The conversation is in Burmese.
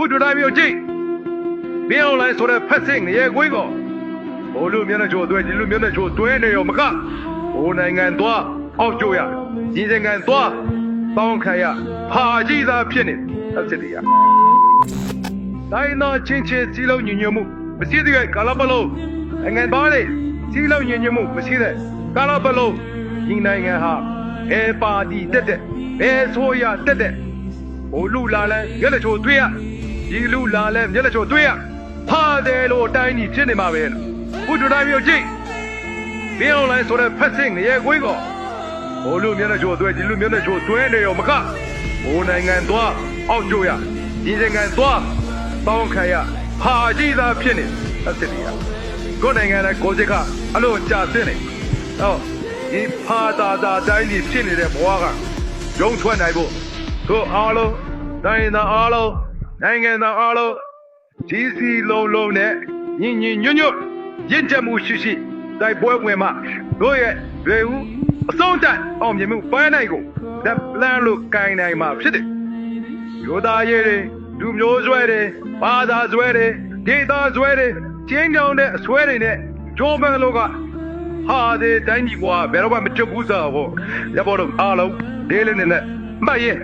ခုဒူတိုင်းမျိုးကြည့်မင်းအောင်လိုင်းဆိုတဲ့ဖက်စင်ငရဲကွေးကောဘိုးလူမျက်နှာချိုသွဲဒီလူမျက်နှာချိုသွဲနေရောမကဘိုးနိုင်ငံသွားအောက်ကျိုးရညီစင်ကန်သွားတောင်းခံရဖာကြီးသားဖြစ်နေအစ်စ်တရားတိုင်းသားချင်းချင်းစီလုံးညညမှုမရှိတဲ့ကာလပလုံးနိုင်ငံသားတွေစီလုံးညညမှုမရှိတဲ့ကာလပလုံးဒီနိုင်ငံဟာအဲပါတီတက်တဲ့အဲဆိုရတက်တဲ့ဟိုလူလာလဲမျက်နှာချိုသွေးရ ဒီလူလာလဲမျက်နှာချိုသွေးရဖာတယ်လို့အတိုင်းကြီးဖြစ်နေမှာပဲလို့ဘုဒ္ဓတိုင်းမျိုးကြည့်ဘင်းအောင်လိုင်းဆိုတဲ့ဖက်စင်ငရဲကွေးကောဟိုလူမျက်နှာချိုသွေးဒီလူမျက်နှာချိုသွေးနေရောမကဟိုနိုင်ငံသွားအောက်ကျိုးရဒီနိုင်ငံသွားတောင်းခံရဖာကြီးသားဖြစ်နေအစ်စ်တရားကိုယ်နိုင်ငံနဲ့ကိုယ်စိတ်ကအလို့ကြာစင်းနေဟောဒီဖာသာသာတိုင်းကြီးဖြစ်နေတဲ့ဘဝကရုံထွက်နိုင်ဖို့တို့အားလုံးတိုင်းသားအားလုံး နိုင်ငံသားအားလုံးကြီးစီလုံးလုံးနဲ့ညီညီညွတ်ညွတ်ရင့်ကြတ်မှုရှိရှိတိုက်ပွဲဝင်မှတို့ရဲ့တွေဦးအစုံတန်အောင်မြင်မှုပန်းနိုင်ကိုလက်ပလန်လို့ကင်နိုင်မှာဖြစ်တယ်ယူသားရေးတွေလူမျိုးဆွဲတွေဘာသာဆွဲတွေဒေသဆွဲတွေချင်းကြောင်တဲ့အဆွဲတွေနဲ့ဂျိုးမန်လို့ကဟာဒီတိုင်းကြီးကွာဘယ်တော့မှမကြွဘူးစားဘောရဘောတော့အားလုံးဒေးလေးနဲ့မှတ်ရဲ့